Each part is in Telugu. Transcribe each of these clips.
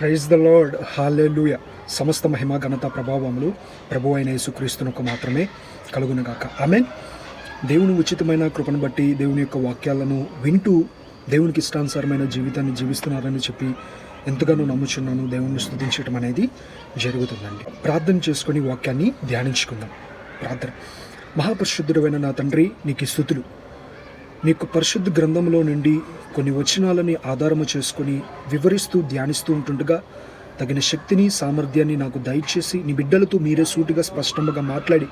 ప్రైజ్ ద లార్డ్ హాలెలూయ సమస్త మహిమ ఘనత ప్రభావములు ప్రభు అయిన యేసుక్రీస్తునకు మాత్రమే కలుగునగాక. ఆమె దేవుని ఉచితమైన కృపను బట్టి దేవుని యొక్క వాక్యాలను వింటూ దేవునికి ఇష్టానుసారమైన జీవితాన్ని జీవిస్తున్నారని చెప్పి ఎంతగానో నమ్ముచున్నాను. దేవుణ్ణి స్థుతించడం అనేది జరుగుతుందండి. ప్రార్థన చేసుకొని వాక్యాన్ని ధ్యానించుకుందాం. ప్రార్థన. మహాపరిశుద్ధుడైన నా తండ్రి నీకు స్థుతులు. నీకు పరిశుద్ధ గ్రంథంలో నుండి కొన్ని వచనాలని ఆధారము చేసుకొని వివరిస్తూ ధ్యానిస్తూ ఉంటుండగా తగిన శక్తిని సామర్థ్యాన్ని నాకు దయచేసి నీ బిడ్డలతో మీరే సూటిగా స్పష్టంగా మాట్లాడి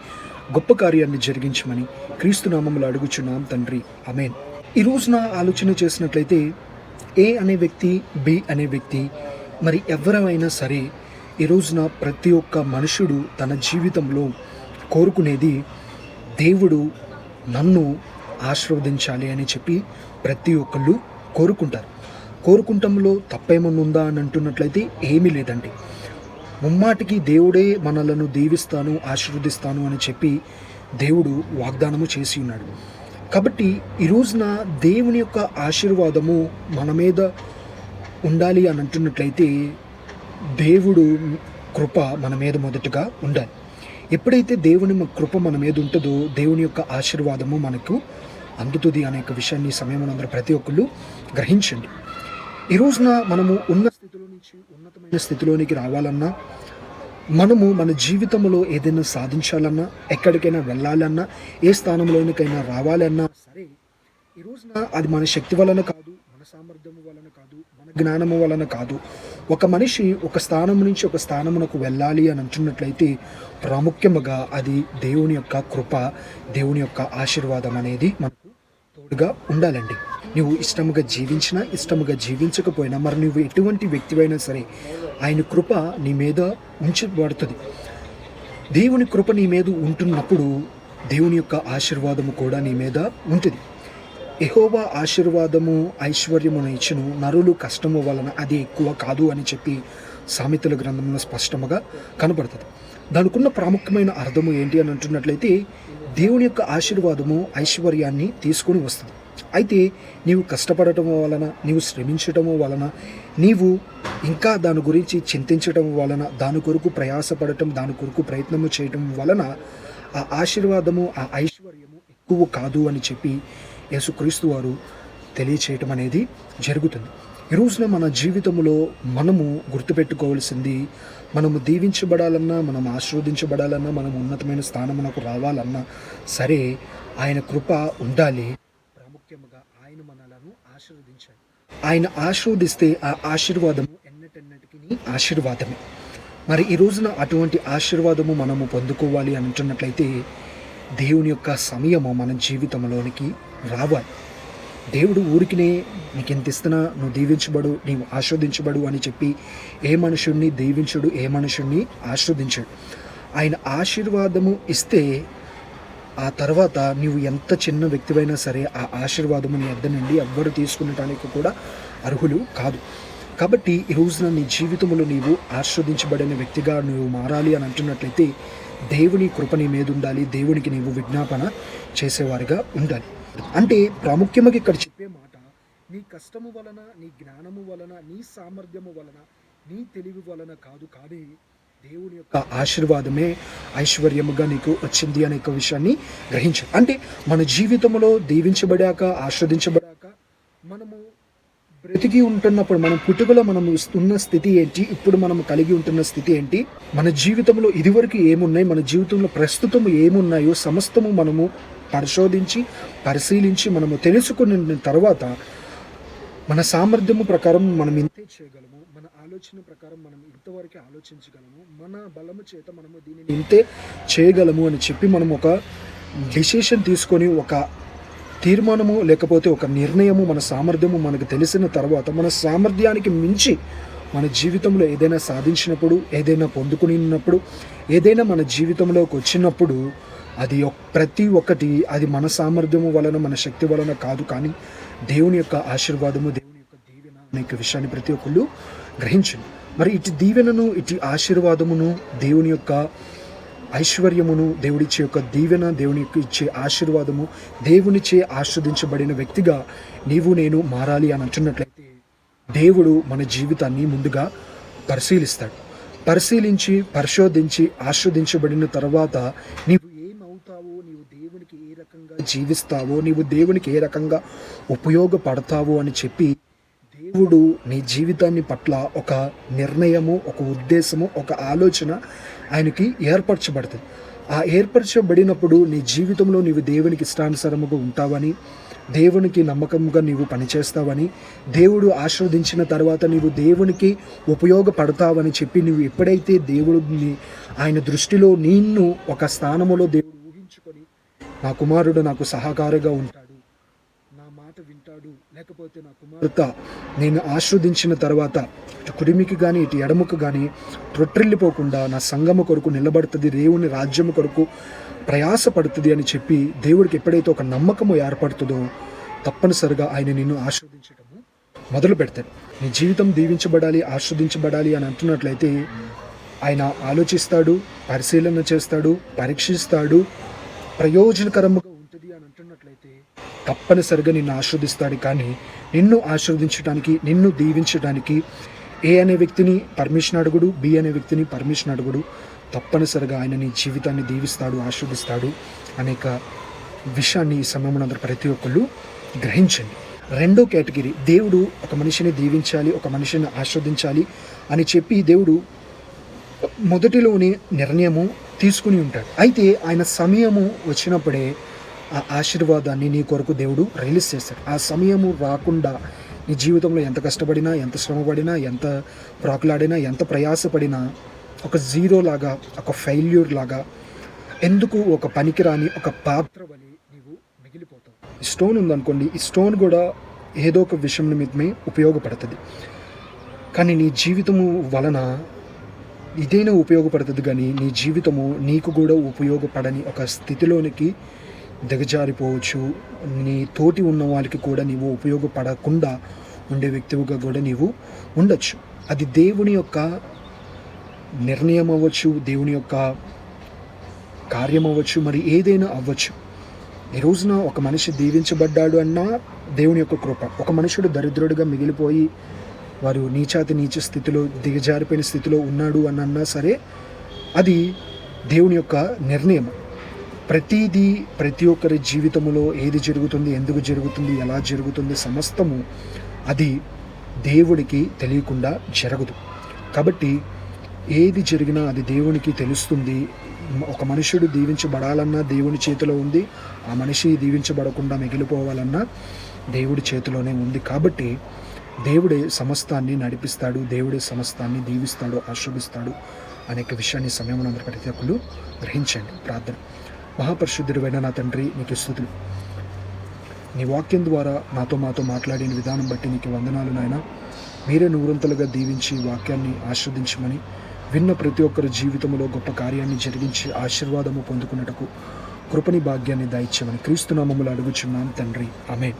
గొప్ప కార్యాన్ని జరిగించమని క్రీస్తునామములు అడుగుచున్నాం తండ్రి. అమేన్ ఈ రోజున ఆలోచన చేసినట్లయితే ఏ అనే వ్యక్తి బి అనే వ్యక్తి మరి ఎవరైనా సరే ఈ రోజున ప్రతి ఒక్క మనుషుడు తన జీవితంలో కోరుకునేది దేవుడు నన్ను ఆశీర్వదించాలి అని చెప్పి ప్రతి ఒక్కళ్ళు కోరుకుంటారు. కోరుకుంటంలో తప్పేమన్నా ఉందా అని అంటున్నట్లయితే ఏమీ లేదండి. ముమ్మాటికి దేవుడే మనలను దీవిస్తాను ఆశీర్వదిస్తాను అని చెప్పి దేవుడు వాగ్దానము చేసి ఉన్నాడు. కాబట్టి ఈ రోజున దేవుని యొక్క ఆశీర్వాదము మన మీద ఉండాలి అని అంటున్నట్లయితే దేవుడు కృప మన మీద మొదటగా ఉండాలి. ఎప్పుడైతే దేవుని కృప మన మీద ఉంటుందో దేవుని యొక్క ఆశీర్వాదము మనకు అందుతుంది అనే ఒక విషయాన్ని సమయంలో అందరూ ప్రతి ఒక్కళ్ళు గ్రహించండి. ఈ రోజున మనము ఉన్న స్థితిలో నుంచి ఉన్నతమైన స్థితిలోనికి రావాలన్నా మనము మన జీవితంలో ఏదైనా సాధించాలన్నా ఎక్కడికైనా వెళ్ళాలన్నా ఏ స్థానంలోనికైనా రావాలన్నా సరే ఈ రోజున అది మన శక్తి వలన కాదు మన సామర్థ్యము వలన కాదు జ్ఞానము వలన కాదు. ఒక మనిషి ఒక స్థానం నుంచి ఒక స్థానమునకు వెళ్ళాలి అని అంటున్నట్లయితే ప్రాముఖ్యముగా అది దేవుని యొక్క కృప దేవుని యొక్క ఆశీర్వాదం అనేది మనకు తోడుగా ఉండాలండి. నువ్వు ఇష్టముగా జీవించినా ఇష్టముగా జీవించకపోయినా మరి నువ్వు ఎటువంటి వ్యక్తివైనా సరే ఆయన కృప నీ మీద ఉంచబడుతుంది. దేవుని కృప నీ మీద ఉంటున్నప్పుడు దేవుని యొక్క ఆశీర్వాదము కూడా నీ మీద ఉంటుంది. ఎహోవా ఆశీర్వాదము ఐశ్వర్యమును ఇచ్చును. నరులు కష్టము వలన అది ఎక్కువ కాదు అని చెప్పి సామెతల గ్రంథంలో స్పష్టముగా కనబడుతుంది. దానికి ఉన్న ప్రాముఖ్యమైన అర్థము ఏంటి అని అంటున్నట్లయితే దేవుని యొక్క ఆశీర్వాదము ఐశ్వర్యాన్ని తీసుకొని వస్తుంది. అయితే నీవు కష్టపడటం వలన నీవు శ్రమించటం వలన నీవు ఇంకా దాని గురించి చింతించటం వలన దాని కొరకు ప్రయాసపడటం దాని కొరకు ప్రయత్నము చేయటం వలన ఆ ఆశీర్వాదము ఆ ఐశ్వర్యము ఎక్కువ కాదు అని చెప్పి యేసుక్రీస్తు వారు తెలియచేయటం అనేది జరుగుతుంది. ఈ రోజున మన జీవితంలో మనము గుర్తుపెట్టుకోవాల్సింది మనము దీవించబడాలన్నా మనం ఆశీర్వదించబడాలన్నా మనం ఉన్నతమైన స్థానమునకు రావాలన్నా సరే ఆయన కృప ఉండాలి. ప్రాముఖ్యముగా ఆయన మనలను ఆశీర్వదించాలి. ఆయన ఆశీర్వదిస్తే ఆ ఆశీర్వాదము ఎన్నటెన్నటికి ఆశీర్వాదమే. మరి ఈ రోజున అటువంటి ఆశీర్వాదము మనము పొందుకోవాలి అంటున్నట్లయితే దేవుని యొక్క సమయము మన జీవితంలోనికి రావాలి. దేవుడు ఊరికినే నీకు ఎంత ఇస్తున్నా నువ్వు దీవించబడు నీవు ఆస్వాదించబడు అని చెప్పి ఏ మనుషుణ్ణి దీవించడు ఏ మనుషుణ్ణి ఆస్వాదించడు ఆయన ఆశీర్వాదము ఇస్తే ఆ తర్వాత నీవు ఎంత చిన్న వ్యక్తివైనా సరే ఆ ఆశీర్వాదము నీ వద్ద నుండి ఎవ్వరు తీసుకునటానికి కూడా అర్హులు కాదు. కాబట్టి ఈ రోజున నీ జీవితంలో నీవు ఆస్వాదించబడిన వ్యక్తిగా నువ్వు మారాలి అని అంటున్నట్లయితే దేవుని కృప నీ మీద ఉండాలి దేవునికి నీవు విజ్ఞాపన చేసేవారిగా ఉండాలి. అంటే ప్రాముఖ్యంగా ఇక్కడ చెప్పే మాట నీ కష్టము వలన నీ జ్ఞానము వలన నీ సామర్థ్యము వలన నీ తెలివి వలన కాదు కానీ దేవుని యొక్క ఆశీర్వాదమే ఐశ్వర్యముగా నీకు వచ్చింది అనే ఒక విషయాన్ని గ్రహించు. అంటే మన జీవితంలో దీవించబడాక ఆస్వాదించబడాక మనము బ్రతికి ఉంటున్నప్పుడు మనం పుట్టుకలో మనం ఉన్న స్థితి ఏంటి ఇప్పుడు మనం కలిగి ఉంటున్న స్థితి ఏంటి మన జీవితంలో ఇదివరకు ఏమున్నాయి మన జీవితంలో ప్రస్తుతం ఏమున్నాయో సమస్తము మనము పరిశోధించి పరిశీలించి మనము తెలుసుకున్న తర్వాత మన సామర్థ్యము ప్రకారం మనం ఇంతే చేయగలము మన ఆలోచన ప్రకారం మనం ఇంతవరకు ఆలోచించగలము మన బలము చేత మనము దీనిని ఇంతే చేయగలము అని చెప్పి మనం ఒక డిసిషన్ తీసుకొని ఒక తీర్మానము లేకపోతే ఒక నిర్ణయము మన సామర్థ్యము మనకు తెలిసిన తర్వాత మన సామర్థ్యానికి మించి మన జీవితంలో ఏదైనా సాధించినప్పుడు ఏదైనా పొందుకునినప్పుడు ఏదైనా మన జీవితంలోకి వచ్చినప్పుడు అది ప్రతి ఒక్కటి అది మన సామర్థ్యము వలన మన శక్తి వలన కాదు కానీ దేవుని యొక్క ఆశీర్వాదము దేవుని యొక్క దీవెన అనే విషయాన్ని ప్రతి ఒక్కళ్ళు గ్రహించండి. మరి ఇటు దీవెనను ఇటు ఆశీర్వాదమును దేవుని యొక్క ఐశ్వర్యమును దేవుడిచ్చే యొక్క దీవెన దేవుని యొక్క ఇచ్చే ఆశీర్వాదము దేవునిచే ఆస్వాదించబడిన వ్యక్తిగా నీవు నేను మారాలి అని అంటున్నట్లయితే దేవుడు మన జీవితాన్ని ముందుగా పరిశీలిస్తాడు. పరిశీలించి పరిశోధించి ఆస్వాదించబడిన తర్వాత నీ ఏమవుతావో నీవు దేవునికి ఏ రకంగా జీవిస్తావో నీవు దేవునికి ఏ రకంగా ఉపయోగపడతావో అని చెప్పి దేవుడు నీ జీవితాన్ని పట్ల ఒక నిర్ణయము ఒక ఉద్దేశము ఒక ఆలోచన ఆయనకి ఏర్పరచబడుతుంది ఆ ఏర్పరచబడినప్పుడు నీ జీవితంలో నీవు దేవునికి ఇష్టానుసారముగా ఉంటావని దేవునికి నమ్మకంగా నీవు పనిచేస్తావని దేవుడు ఆస్వాదించిన తర్వాత నీవు దేవునికి ఉపయోగపడతావని చెప్పి నువ్వు ఎప్పుడైతే దేవుడిని ఆయన దృష్టిలో నిన్ను ఒక స్థానములో దేవుడు నా కుమారుడు నాకు సహకారిగా ఉంటాడు. నా మాట వింటాడు. లేకపోతే నా కుమారుత నేను ఆశ్రవదించిన తర్వాత ఇటు కుడిమికి కానీ ఇటు ఎడముకు కానీ త్రొట్టిల్లిపోకుండా నా సంగము కొరకు నిలబడుతుంది దేవుని రాజ్యము కొరకు ప్రయాసపడుతుంది అని చెప్పి దేవుడికి ఎప్పుడైతే ఒక నమ్మకము ఏర్పడుతుందో తప్పనిసరిగా ఆయన నిన్ను ఆస్వాదించటము మొదలు పెడతాడు. నీ జీవితం దీవించబడాలి ఆస్వాదించబడాలి అని అంటున్నట్లయితే ఆయన ఆలోచిస్తాడు పరిశీలన చేస్తాడు పరీక్షిస్తాడు ప్రయోజనకరముగా ఉంటుంది అని అంటున్నట్లయితే తప్పనిసరిగా నిన్ను ఆస్వాదిస్తాడు కానీ నిన్ను ఆస్వాదించడానికి నిన్ను దీవించడానికి ఏ అనే వ్యక్తిని పర్మిషన్ అడుగుడు బి అనే వ్యక్తిని పర్మిషన్ అడుగుడు. తప్పనిసరిగా ఆయన నీ జీవితాన్ని దీవిస్తాడు ఆస్వాదిస్తాడు అనేక విషయాన్ని ఈ సమయంలో అందరూ ప్రతి ఒక్కళ్ళు గ్రహించండి. రెండో కేటగిరీ దేవుడు ఒక మనిషిని దీవించాలి ఒక మనిషిని ఆస్వాదించాలి అని చెప్పి దేవుడు మొదటిలోని నిర్ణయము తీసుకుని ఉంటాడు. అయితే ఆయన సమయము వచ్చినప్పుడే ఆ ఆశీర్వాదాన్ని నీ కొరకు దేవుడు రిలీజ్ చేస్తాడు. ఆ సమయము రాకుండా నీ జీవితంలో ఎంత కష్టపడినా ఎంత శ్రమపడినా ఎంత ప్రాకులాడినా ఎంత ప్రయాసపడినా ఒక జీరో లాగా ఒక ఫెయిల్యూర్ లాగా ఎందుకు ఒక పనికిరాని ఒక పాత్ర వలి నీవు మిగిలిపోతావు? ఈ స్టోన్ ఉందనుకోండి ఈ స్టోన్ కూడా ఏదో ఒక విషయం నిమిత్తమే ఉపయోగపడుతుంది. కానీ నీ జీవితము వలన ఇదైనా ఉపయోగపడుతుంది కానీ నీ జీవితము నీకు కూడా ఉపయోగపడని ఒక స్థితిలోనికి దిగజారిపోవచ్చు. నీ తోటి ఉన్న వాళ్ళకి కూడా నీవు ఉపయోగపడకుండా ఉండే వ్యక్తిగా కూడా నీవు ఉండొచ్చు. అది దేవుని యొక్క నిర్ణయం అవ్వచ్చు దేవుని యొక్క కార్యం అవ్వచ్చు మరి ఏదైనా అవ్వచ్చు. ఈ రోజున ఒక మనిషి దీవించబడ్డాడు అన్నా దేవుని యొక్క కృప. ఒక మనుషుడు దరిద్రుడిగా మిగిలిపోయి వారు నీచాతి నీచ స్థితిలో దిగజారిపోయిన స్థితిలో ఉన్నాడు అని అన్నా సరే అది దేవుని యొక్క నిర్ణయం. ప్రతిదీ ప్రతి ఒక్కరి జీవితంలో ఏది జరుగుతుంది ఎందుకు జరుగుతుంది ఎలా జరుగుతుంది సమస్తము అది దేవుడికి తెలియకుండా జరగదు. కాబట్టి ఏది జరిగినా అది దేవునికి తెలుస్తుంది. ఒక మనుషుడు దీవించబడాలన్నా దేవుని చేతిలో ఉంది. ఆ మనిషి దీవించబడకుండా మిగిలిపోవాలన్నా దేవుడి చేతిలోనే ఉంది. కాబట్టి దేవుడే సమస్తాన్ని నడిపిస్తాడు దేవుడే సమస్తాన్ని దీవిస్తాడు ఆశ్రమిస్తాడు అనేక విషయాన్ని సమయంలో అందరి ప్రతి ఒక్కరు గ్రహించండి. ప్రార్థన. మహాపరిశుద్ధుడివైన నా తండ్రి నీకు స్థుతులు. నీ వాక్యం ద్వారా నాతో మాతో మాట్లాడిన విధానం బట్టి నీకు వందనాలు నాయన. మీరే నూరంతలుగా దీవించి వాక్యాన్ని ఆస్వాదించమని విన్న ప్రతి ఒక్కరి జీవితంలో గొప్ప కార్యాన్ని జరిగించి ఆశీర్వాదము పొందుకున్నటకు కృపని భాగ్యాన్ని దాయిచ్చమని క్రీస్తునామములు అడుగుచున్నాం తండ్రి. ఆమె